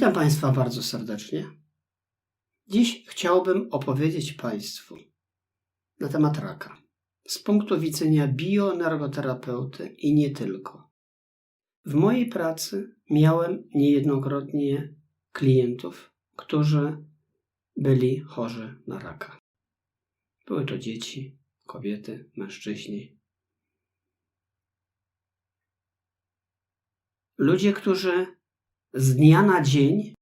Witam Państwa bardzo serdecznie. Dziś chciałbym opowiedzieć Państwu na temat raka z punktu widzenia bioenergoterapeuty i nie tylko. W mojej pracy miałem niejednokrotnie klientów, którzy byli chorzy na raka. Były to dzieci, kobiety, mężczyźni. Ludzie, którzy z dnia na dzień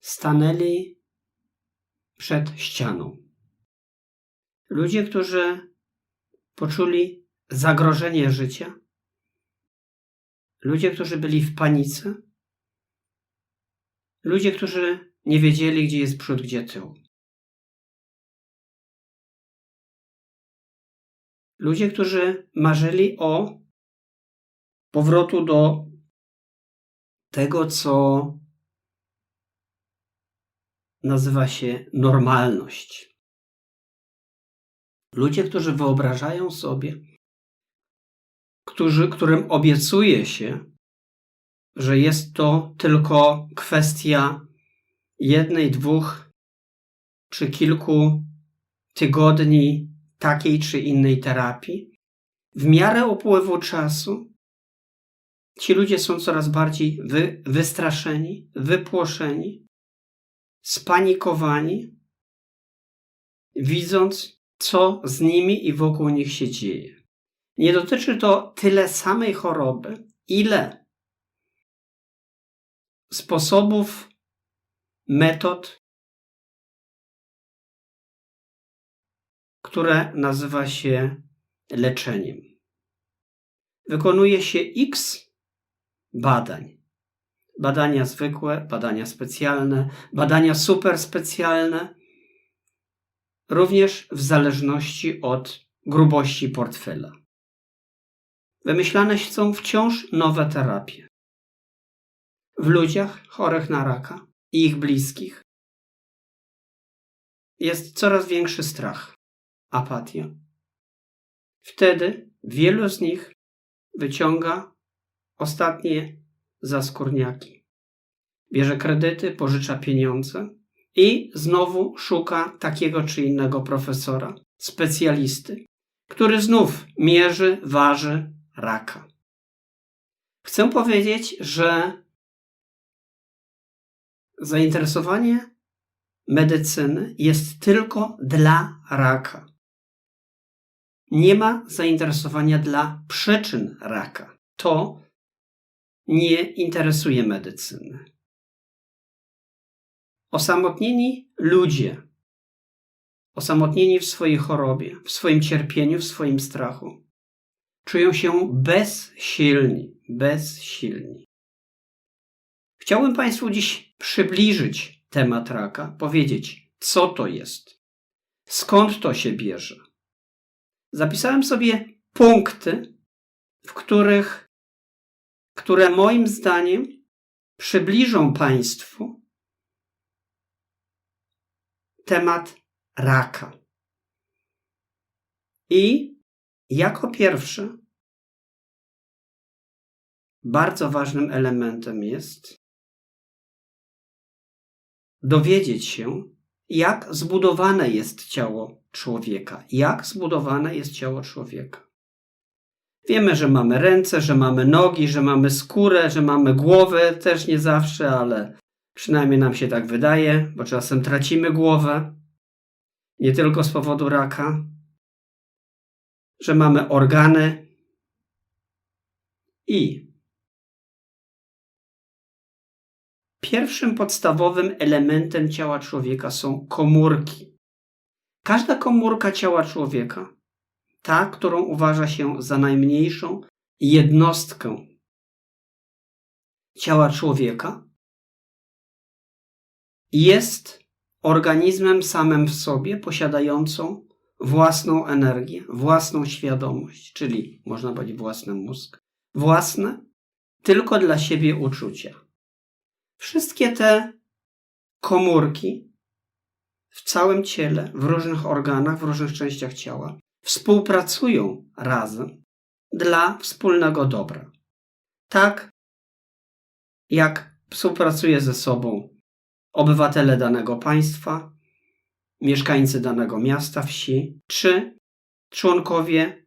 stanęli przed ścianą. Ludzie, którzy poczuli zagrożenie życia, ludzie, którzy byli w panice, ludzie, którzy nie wiedzieli, gdzie jest przód, gdzie tył. Ludzie, którzy marzyli o powrotu do tego, co nazywa się normalność. Ludzie, którzy wyobrażają sobie, którzy, którym obiecuje się, że jest to tylko kwestia jednej, dwóch czy kilku tygodni takiej czy innej terapii, w miarę upływu czasu ci ludzie są coraz bardziej wy, wystraszeni, wypłoszeni, spanikowani, widząc, co z nimi i wokół nich się dzieje. Nie dotyczy to tyle samej choroby, ile sposobów, metod, które nazywa się leczeniem. Wykonuje się X badań. Badania zwykłe, badania specjalne, badania superspecjalne, również w zależności od grubości portfela. Wymyślane są wciąż nowe terapie. W ludziach chorych na raka i ich bliskich jest coraz większy strach, apatia. Wtedy wielu z nich wyciąga ostatnie zaskórniaki. Bierze kredyty, pożycza pieniądze i znowu szuka takiego czy innego profesora, specjalisty, który znów mierzy, waży raka. Chcę powiedzieć, że zainteresowanie medycyny jest tylko dla raka. Nie ma zainteresowania dla przyczyn raka. To nie interesuje medycyny. Osamotnieni ludzie, osamotnieni w swojej chorobie, w swoim cierpieniu, w swoim strachu, czują się bezsilni, bezsilni. Chciałbym Państwu dziś przybliżyć temat raka, powiedzieć, co to jest, skąd to się bierze. Zapisałem sobie punkty, w których które moim zdaniem przybliżą Państwu temat raka. I jako pierwszy, bardzo ważnym elementem jest dowiedzieć się, jak zbudowane jest ciało człowieka. Jak zbudowane jest ciało człowieka. Wiemy, że mamy ręce, że mamy nogi, że mamy skórę, że mamy głowę, też nie zawsze, ale przynajmniej nam się tak wydaje, bo czasem tracimy głowę, nie tylko z powodu raka, że mamy organy i pierwszym podstawowym elementem ciała człowieka są komórki. Każda komórka ciała człowieka ta, którą uważa się za najmniejszą jednostkę ciała człowieka, jest organizmem samym w sobie, posiadającą własną energię, własną świadomość, czyli można powiedzieć własny mózg, własne tylko dla siebie uczucia. Wszystkie te komórki w całym ciele, w różnych organach, w różnych częściach ciała współpracują razem dla wspólnego dobra. Tak jak współpracuje ze sobą obywatele danego państwa, mieszkańcy danego miasta, wsi, czy członkowie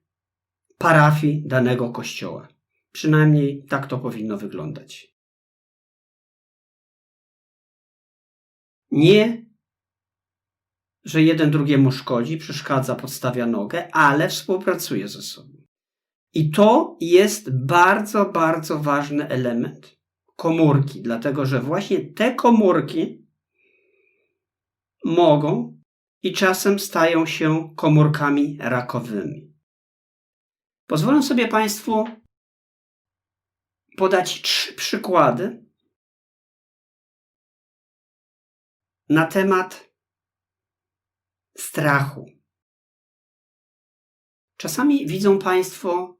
parafii danego kościoła. Przynajmniej tak to powinno wyglądać. Nie, że jeden drugiemu szkodzi, przeszkadza, podstawia nogę, ale współpracuje ze sobą. I to jest bardzo, bardzo ważny element komórki, dlatego że właśnie te komórki mogą i czasem stają się komórkami rakowymi. Pozwolę sobie Państwu podać trzy przykłady na temat strachu. Czasami widzą Państwo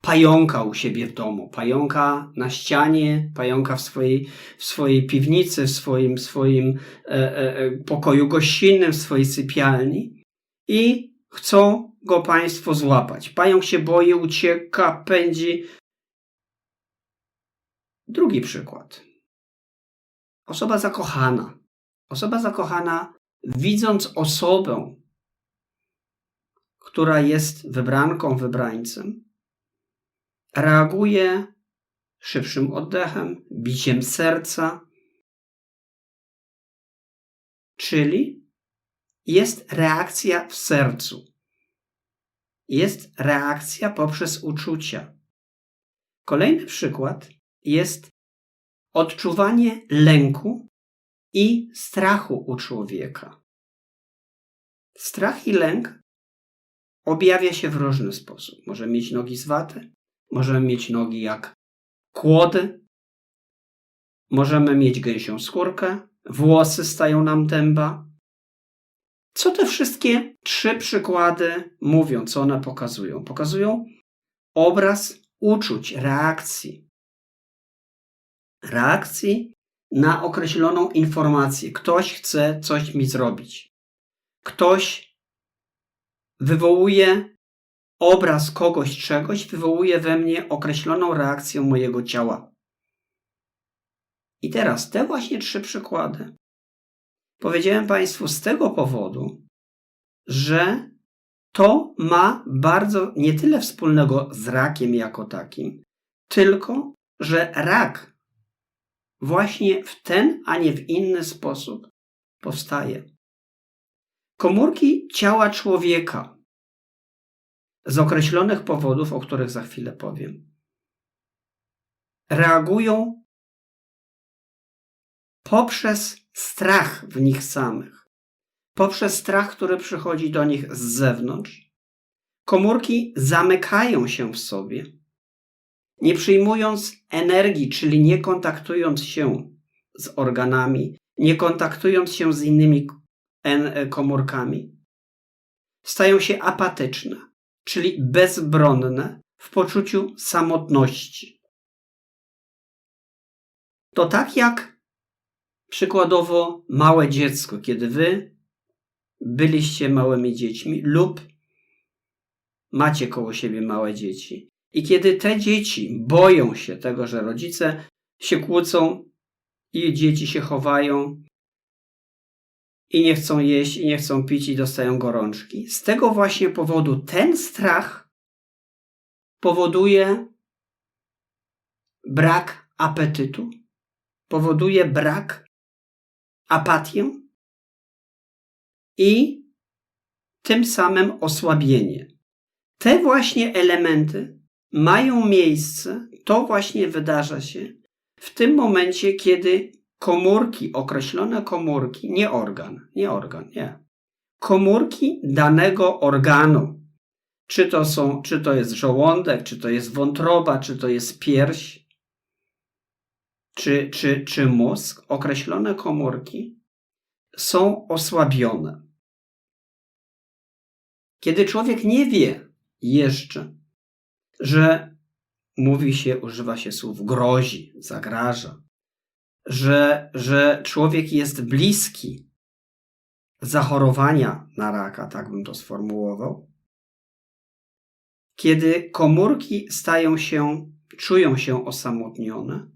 pająka u siebie w domu, pająka na ścianie, pająka w swojej, w swojej piwnicy, w swoim, swoim e, e, e, pokoju gościnnym, w swojej sypialni i chcą go Państwo złapać. Pająk się boi, ucieka, pędzi. Drugi przykład. Osoba zakochana. Osoba zakochana, widząc osobę, która jest wybranką, wybrańcem, reaguje szybszym oddechem, biciem serca, czyli jest reakcja w sercu. Jest reakcja poprzez uczucia. Kolejny przykład jest odczuwanie lęku i strachu u człowieka. Strach i lęk objawia się w różny sposób. Może mieć nogi zwate, Możemy mieć nogi jak kłody. Możemy mieć gęsią skórkę. Włosy stają nam dęba. Co te wszystkie trzy przykłady mówią? Co one pokazują? Pokazują obraz uczuć, reakcji. Reakcji na określoną informację. Ktoś chce coś mi zrobić. Ktoś wywołuje obraz kogoś, czegoś wywołuje we mnie określoną reakcję mojego ciała. I teraz te właśnie trzy przykłady powiedziałem Państwu z tego powodu, że to ma bardzo nie tyle wspólnego z rakiem jako takim, tylko że rak właśnie w ten, a nie w inny sposób powstaje. Komórki ciała człowieka z określonych powodów, o których za chwilę powiem, reagują poprzez strach w nich samych, poprzez strach, który przychodzi do nich z zewnątrz. Komórki zamykają się w sobie, nie przyjmując energii, czyli nie kontaktując się z organami, nie kontaktując się z innymi komórkami. Stają się apatyczne czyli bezbronne w poczuciu samotności. To tak jak przykładowo małe dziecko, kiedy wy byliście małymi dziećmi lub macie koło siebie małe dzieci. I kiedy te dzieci boją się tego, że rodzice się kłócą i dzieci się chowają i nie chcą jeść, i nie chcą pić, i dostają gorączki. Z tego właśnie powodu ten strach powoduje brak apetytu, powoduje brak apatię i tym samym osłabienie. Te właśnie elementy mają miejsce, to właśnie wydarza się w tym momencie, kiedy komórki, określone komórki, nie organ, nie organ, nie. Komórki danego organu. Czy to są, czy to jest żołądek, czy to jest wątroba, czy to jest pierś, czy, czy, czy mózg, określone komórki są osłabione. Kiedy człowiek nie wie jeszcze, że mówi się, używa się słów grozi, zagraża, że, że człowiek jest bliski zachorowania na raka, tak bym to sformułował, kiedy komórki stają się, czują się osamotnione,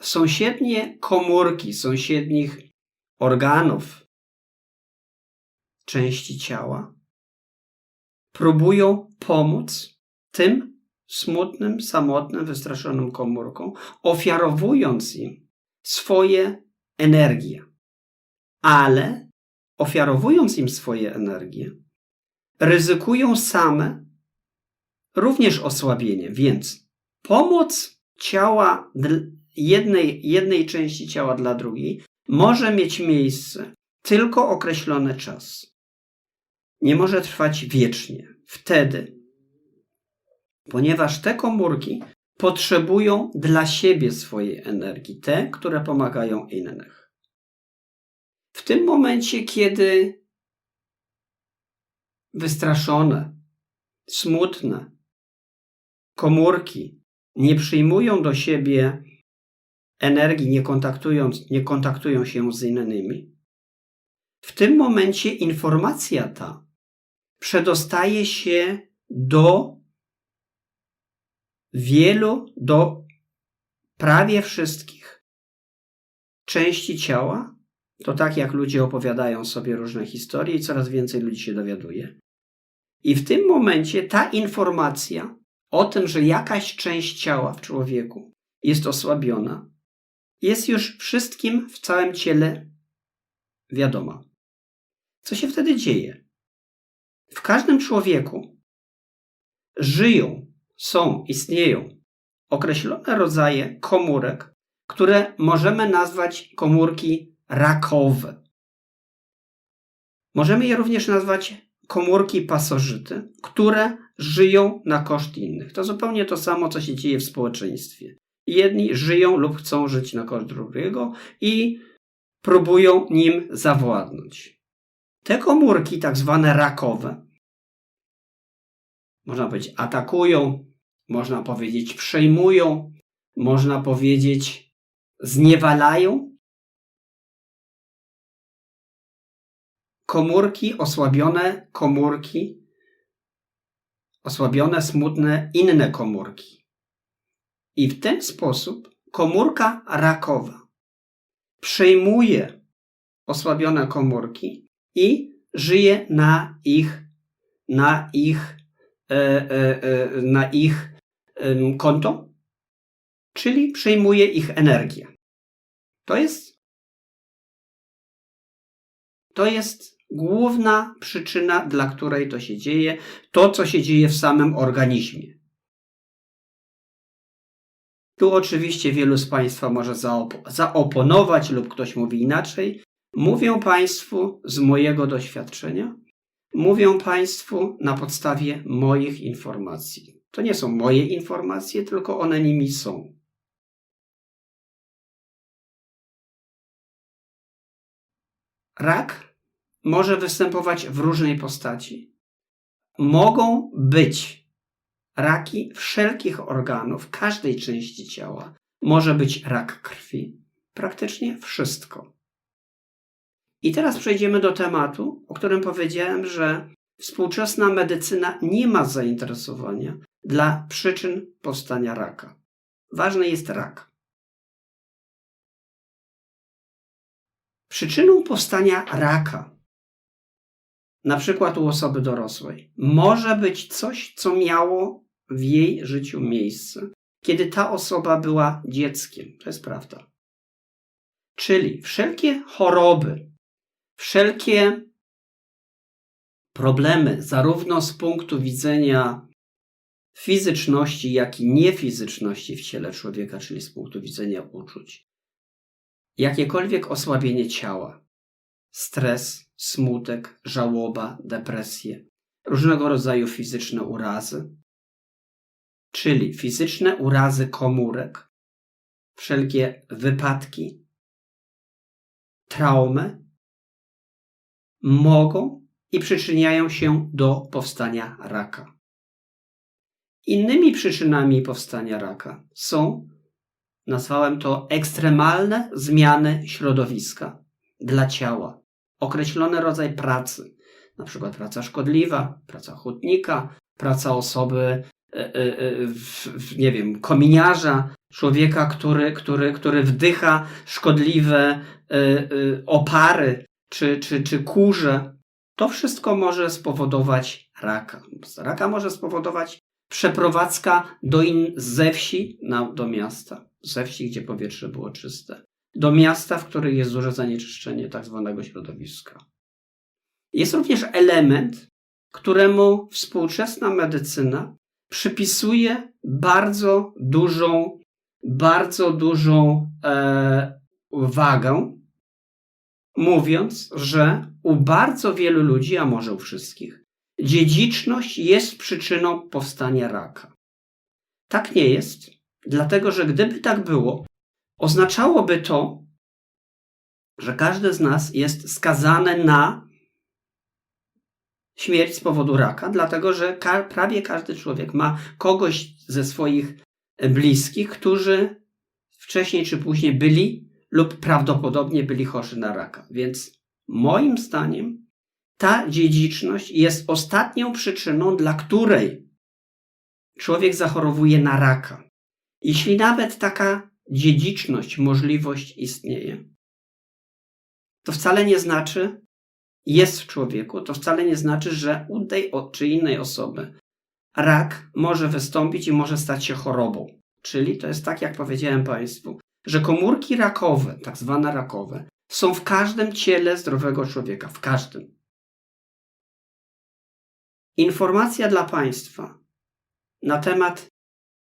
sąsiednie komórki sąsiednich organów, części ciała, próbują pomóc tym smutnym, samotnym, wystraszonym komórkom, ofiarowując im swoje energie. Ale ofiarowując im swoje energie, ryzykują same również osłabienie, więc pomoc ciała jednej, jednej części ciała dla drugiej może mieć miejsce tylko określony czas. Nie może trwać wiecznie. Wtedy, ponieważ te komórki potrzebują dla siebie swojej energii, te, które pomagają innych. W tym momencie, kiedy wystraszone, smutne komórki nie przyjmują do siebie energii, nie, kontaktując, nie kontaktują się z innymi, w tym momencie informacja ta przedostaje się do wielu, do prawie wszystkich części ciała. To tak jak ludzie opowiadają sobie różne historie i coraz więcej ludzi się dowiaduje. I w tym momencie ta informacja o tym, że jakaś część ciała w człowieku jest osłabiona, jest już wszystkim w całym ciele wiadoma. Co się wtedy dzieje? W każdym człowieku żyją, są, istnieją określone rodzaje komórek, które możemy nazwać komórki rakowe. Możemy je również nazwać komórki pasożyty, które żyją na koszt innych. To zupełnie to samo, co się dzieje w społeczeństwie. Jedni żyją lub chcą żyć na koszt drugiego i próbują nim zawładnąć. Te komórki, tak zwane rakowe, można powiedzieć, atakują, można powiedzieć, przejmują, można powiedzieć, zniewalają komórki, osłabione komórki, osłabione, smutne inne komórki. I w ten sposób komórka rakowa przejmuje osłabione komórki i żyje na ich, na ich, e, e, e, na ich konto, czyli przejmuje ich energię. To jest, to jest główna przyczyna, dla której to się dzieje, to co się dzieje w samym organizmie. Tu oczywiście wielu z Państwa może zaop- zaoponować lub ktoś mówi inaczej. Mówię Państwu z mojego doświadczenia, mówię Państwu na podstawie moich informacji. To nie są moje informacje, tylko one nimi są. Rak może występować w różnej postaci. Mogą być raki wszelkich organów, każdej części ciała. Może być rak krwi, praktycznie wszystko. I teraz przejdziemy do tematu, o którym powiedziałem, że współczesna medycyna nie ma zainteresowania dla przyczyn powstania raka. Ważny jest rak. Przyczyną powstania raka na przykład u osoby dorosłej, może być coś, co miało w jej życiu miejsce, kiedy ta osoba była dzieckiem. To jest prawda. Czyli wszelkie choroby, wszelkie problemy, zarówno z punktu widzenia fizyczności, jak i niefizyczności w ciele człowieka, czyli z punktu widzenia uczuć, jakiekolwiek osłabienie ciała, stres, smutek, żałoba, depresje, różnego rodzaju fizyczne urazy, czyli fizyczne urazy komórek, wszelkie wypadki, traumy mogą i przyczyniają się do powstania raka. Innymi przyczynami powstania raka są, nazwałem to, ekstremalne zmiany środowiska dla ciała określony rodzaj pracy, przykład praca szkodliwa, praca hutnika, praca osoby e, e, w, nie wiem, kominiarza, człowieka, który, który, który wdycha szkodliwe e, e, opary czy, czy, czy kurze, to wszystko może spowodować raka. Raka może spowodować przeprowadzka do in, ze wsi na, do miasta. Ze wsi, gdzie powietrze było czyste. Do miasta, w którym jest duże zanieczyszczenie tak zwanego środowiska. Jest również element, któremu współczesna medycyna przypisuje bardzo dużą, bardzo dużą e, wagę, mówiąc, że u bardzo wielu ludzi, a może u wszystkich, dziedziczność jest przyczyną powstania raka. Tak nie jest, dlatego że gdyby tak było, oznaczałoby to, że każdy z nas jest skazany na śmierć z powodu raka, dlatego że ka prawie każdy człowiek ma kogoś ze swoich bliskich, którzy wcześniej czy później byli lub prawdopodobnie byli chorzy na raka. Więc moim zdaniem ta dziedziczność jest ostatnią przyczyną, dla której człowiek zachorowuje na raka. Jeśli nawet taka dziedziczność, możliwość istnieje, to wcale nie znaczy, jest w człowieku, to wcale nie znaczy, że u tej czy innej osoby rak może wystąpić i może stać się chorobą. Czyli to jest tak, jak powiedziałem Państwu, że komórki rakowe, tak zwane rakowe, są w każdym ciele zdrowego człowieka, w każdym. Informacja dla Państwa na temat,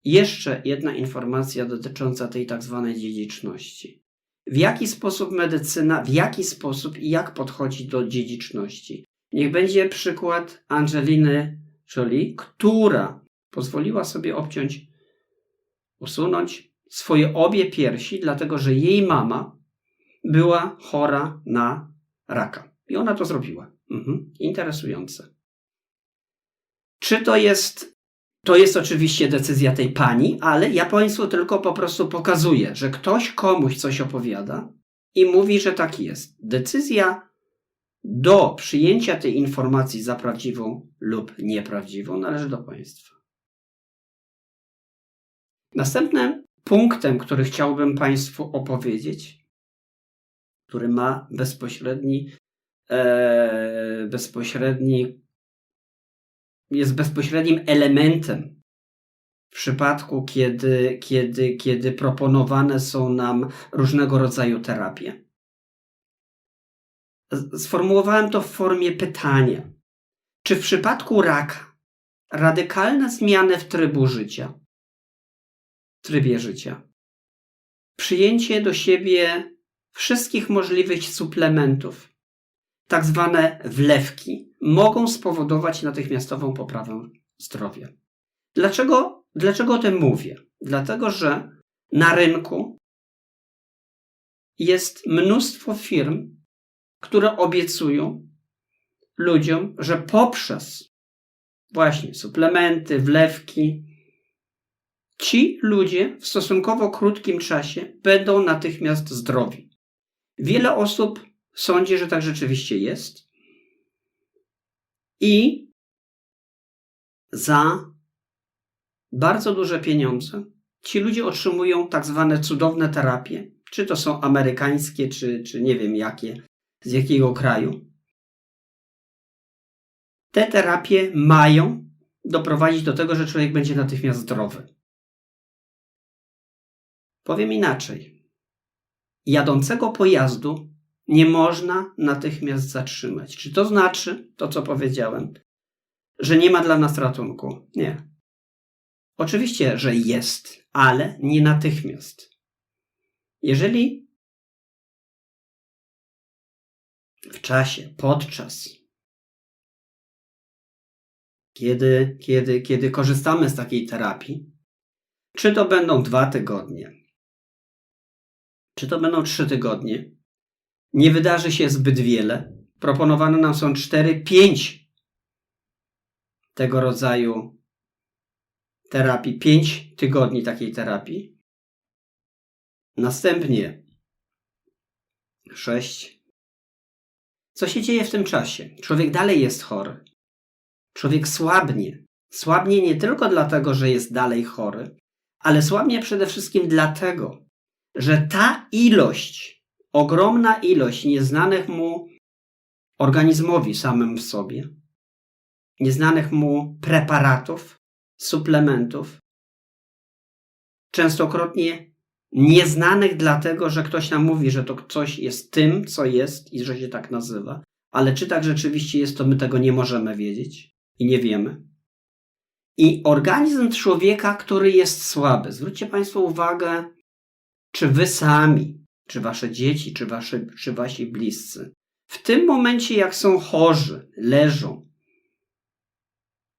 jeszcze jedna informacja dotycząca tej tak zwanej dziedziczności. W jaki sposób medycyna, w jaki sposób i jak podchodzi do dziedziczności. Niech będzie przykład Angeliny Jolie, która pozwoliła sobie obciąć, usunąć swoje obie piersi, dlatego że jej mama była chora na raka. I ona to zrobiła. Mhm. Interesujące. Czy to jest. To jest oczywiście decyzja tej pani, ale ja Państwu tylko po prostu pokazuję, że ktoś komuś coś opowiada i mówi, że tak jest. Decyzja do przyjęcia tej informacji za prawdziwą lub nieprawdziwą należy do państwa. Następnym punktem, który chciałbym Państwu opowiedzieć, który ma bezpośredni, e, bezpośredni, jest bezpośrednim elementem w przypadku, kiedy, kiedy, kiedy proponowane są nam różnego rodzaju terapie. Sformułowałem to w formie pytania. Czy w przypadku raka radykalne zmiany w trybu życia, trybie życia, przyjęcie do siebie wszystkich możliwych suplementów, tak zwane wlewki, mogą spowodować natychmiastową poprawę zdrowia. Dlaczego, dlaczego o tym mówię? Dlatego, że na rynku jest mnóstwo firm, które obiecują ludziom, że poprzez właśnie suplementy, wlewki, ci ludzie w stosunkowo krótkim czasie będą natychmiast zdrowi. Wiele osób sądzi, że tak rzeczywiście jest. I za bardzo duże pieniądze ci ludzie otrzymują tak zwane cudowne terapie, czy to są amerykańskie, czy, czy nie wiem jakie, z jakiego kraju. Te terapie mają doprowadzić do tego, że człowiek będzie natychmiast zdrowy. Powiem inaczej. Jadącego pojazdu nie można natychmiast zatrzymać. Czy to znaczy, to co powiedziałem, że nie ma dla nas ratunku? Nie. Oczywiście, że jest, ale nie natychmiast. Jeżeli w czasie, podczas, kiedy, kiedy, kiedy korzystamy z takiej terapii, czy to będą dwa tygodnie, czy to będą trzy tygodnie, nie wydarzy się zbyt wiele. Proponowane nam są 4-5 tego rodzaju terapii, 5 tygodni takiej terapii. Następnie 6. Co się dzieje w tym czasie? Człowiek dalej jest chory. Człowiek słabnie. Słabnie nie tylko dlatego, że jest dalej chory, ale słabnie przede wszystkim dlatego, że ta ilość, ogromna ilość nieznanych mu organizmowi samym w sobie, nieznanych mu preparatów, suplementów, częstokrotnie nieznanych dlatego, że ktoś nam mówi, że to coś jest tym, co jest i że się tak nazywa, ale czy tak rzeczywiście jest, to my tego nie możemy wiedzieć i nie wiemy. I organizm człowieka, który jest słaby. Zwróćcie Państwo uwagę, czy wy sami, czy wasze dzieci, czy, wasze, czy wasi bliscy, w tym momencie, jak są chorzy, leżą,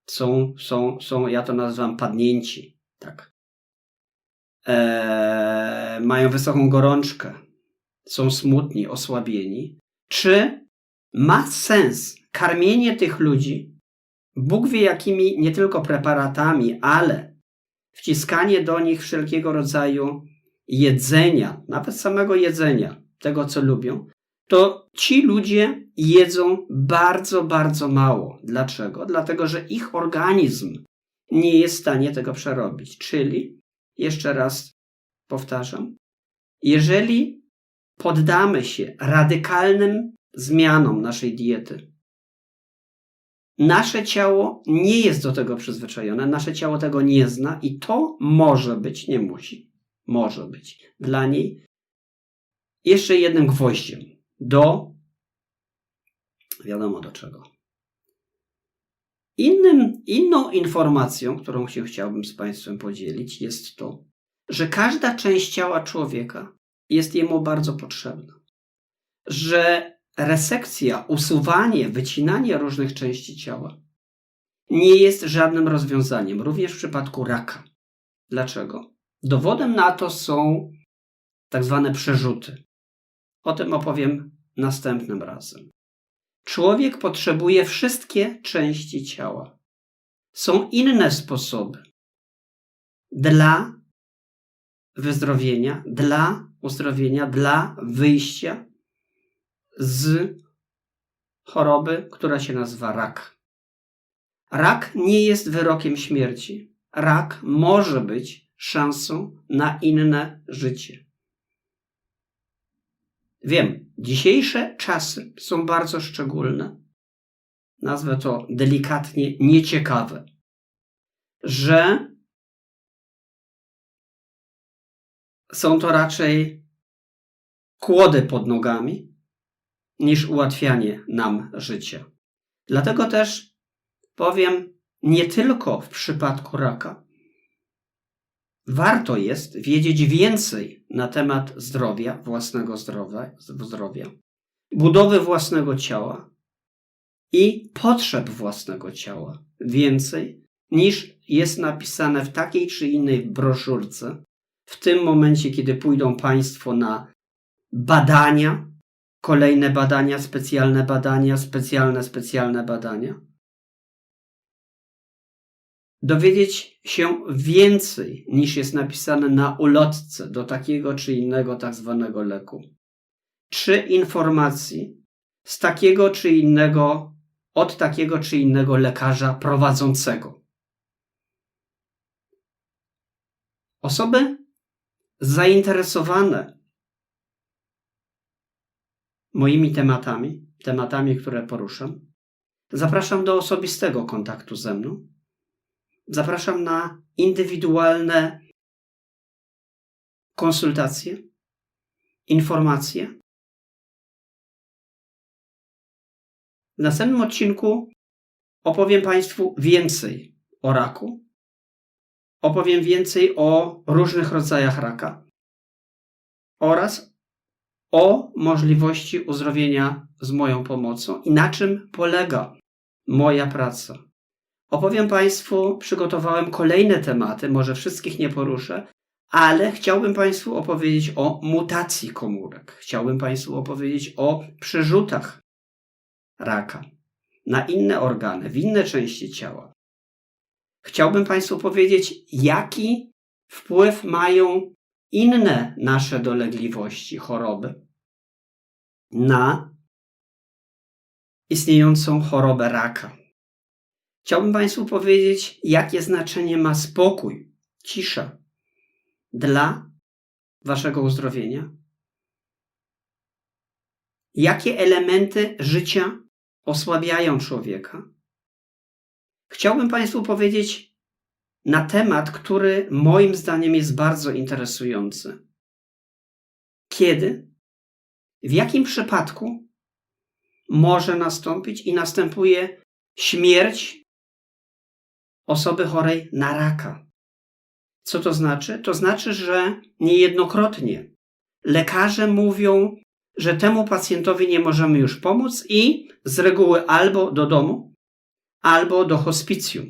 są, są, są ja to nazywam padnięci, tak. Eee, mają wysoką gorączkę, są smutni, osłabieni, czy ma sens karmienie tych ludzi, Bóg wie jakimi nie tylko preparatami, ale wciskanie do nich wszelkiego rodzaju jedzenia, nawet samego jedzenia, tego co lubią, to ci ludzie jedzą bardzo, bardzo mało. Dlaczego? Dlatego, że ich organizm nie jest w stanie tego przerobić. Czyli, jeszcze raz powtarzam, jeżeli poddamy się radykalnym zmianom naszej diety, nasze ciało nie jest do tego przyzwyczajone, nasze ciało tego nie zna i to może być, nie musi, może być dla niej jeszcze jednym gwoździem do wiadomo do czego. Innym, inną informacją, którą się chciałbym z Państwem podzielić, jest to, że każda część ciała człowieka jest jemu bardzo potrzebna. Że resekcja, usuwanie, wycinanie różnych części ciała nie jest żadnym rozwiązaniem, również w przypadku raka. Dlaczego? Dowodem na to są tak zwane przerzuty. O tym opowiem następnym razem. Człowiek potrzebuje wszystkie części ciała. Są inne sposoby dla wyzdrowienia, dla uzdrowienia, dla wyjścia z choroby, która się nazywa rak. Rak nie jest wyrokiem śmierci. Rak może być szansą na inne życie. Wiem, dzisiejsze czasy są bardzo szczególne. Nazwę to delikatnie nieciekawe, że są to raczej kłody pod nogami niż ułatwianie nam życia. Dlatego też powiem, nie tylko w przypadku raka, warto jest wiedzieć więcej na temat zdrowia, własnego zdrowia, zdrowia, budowy własnego ciała i potrzeb własnego ciała. Więcej niż jest napisane w takiej czy innej broszurce. W tym momencie, kiedy pójdą Państwo na badania, kolejne badania, specjalne badania, specjalne, specjalne badania, dowiedzieć się więcej niż jest napisane na ulotce do takiego czy innego tak zwanego leku, czy informacji z takiego czy innego, od takiego czy innego lekarza prowadzącego. Osoby zainteresowane moimi tematami, tematami, które poruszam, zapraszam do osobistego kontaktu ze mną Zapraszam na indywidualne konsultacje, informacje. W następnym odcinku opowiem Państwu więcej o raku. Opowiem więcej o różnych rodzajach raka oraz o możliwości uzdrowienia z moją pomocą i na czym polega moja praca. Opowiem Państwu, przygotowałem kolejne tematy, może wszystkich nie poruszę, ale chciałbym Państwu opowiedzieć o mutacji komórek. Chciałbym Państwu opowiedzieć o przerzutach raka na inne organy, w inne części ciała. Chciałbym Państwu powiedzieć, jaki wpływ mają inne nasze dolegliwości, choroby na istniejącą chorobę raka. Chciałbym Państwu powiedzieć, jakie znaczenie ma spokój, cisza dla Waszego uzdrowienia. Jakie elementy życia osłabiają człowieka. Chciałbym Państwu powiedzieć na temat, który moim zdaniem jest bardzo interesujący. Kiedy, w jakim przypadku może nastąpić i następuje śmierć osoby chorej na raka. Co to znaczy? To znaczy, że niejednokrotnie lekarze mówią, że temu pacjentowi nie możemy już pomóc i z reguły albo do domu, albo do hospicjum.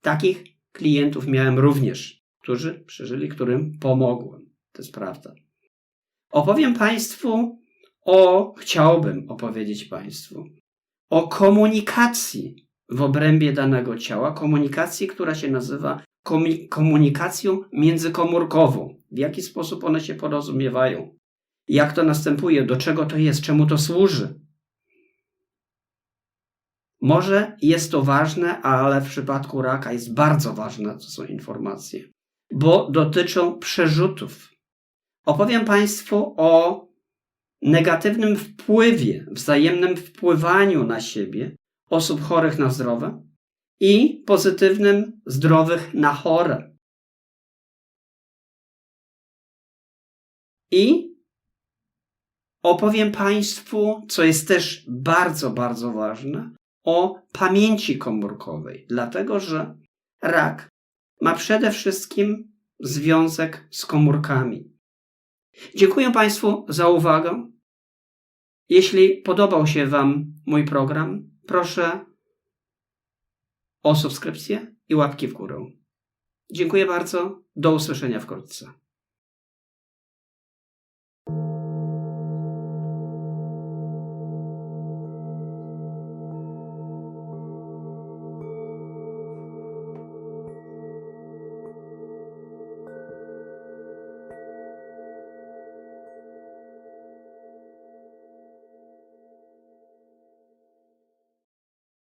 Takich klientów miałem również, którzy przeżyli, którym pomogłem. To jest prawda. Opowiem Państwu o, chciałbym opowiedzieć Państwu o komunikacji w obrębie danego ciała, komunikacji, która się nazywa komunikacją międzykomórkową. W jaki sposób one się porozumiewają? Jak to następuje? Do czego to jest? Czemu to służy? Może jest to ważne, ale w przypadku raka jest bardzo ważne, to są informacje, bo dotyczą przerzutów. Opowiem Państwu o negatywnym wpływie, wzajemnym wpływaniu na siebie osób chorych na zdrowe i pozytywnym zdrowych na chore. I opowiem Państwu, co jest też bardzo, bardzo ważne, o pamięci komórkowej, dlatego że rak ma przede wszystkim związek z komórkami. Dziękuję Państwu za uwagę. Jeśli podobał się Wam mój program, proszę o subskrypcję i łapki w górę. Dziękuję bardzo. Do usłyszenia wkrótce.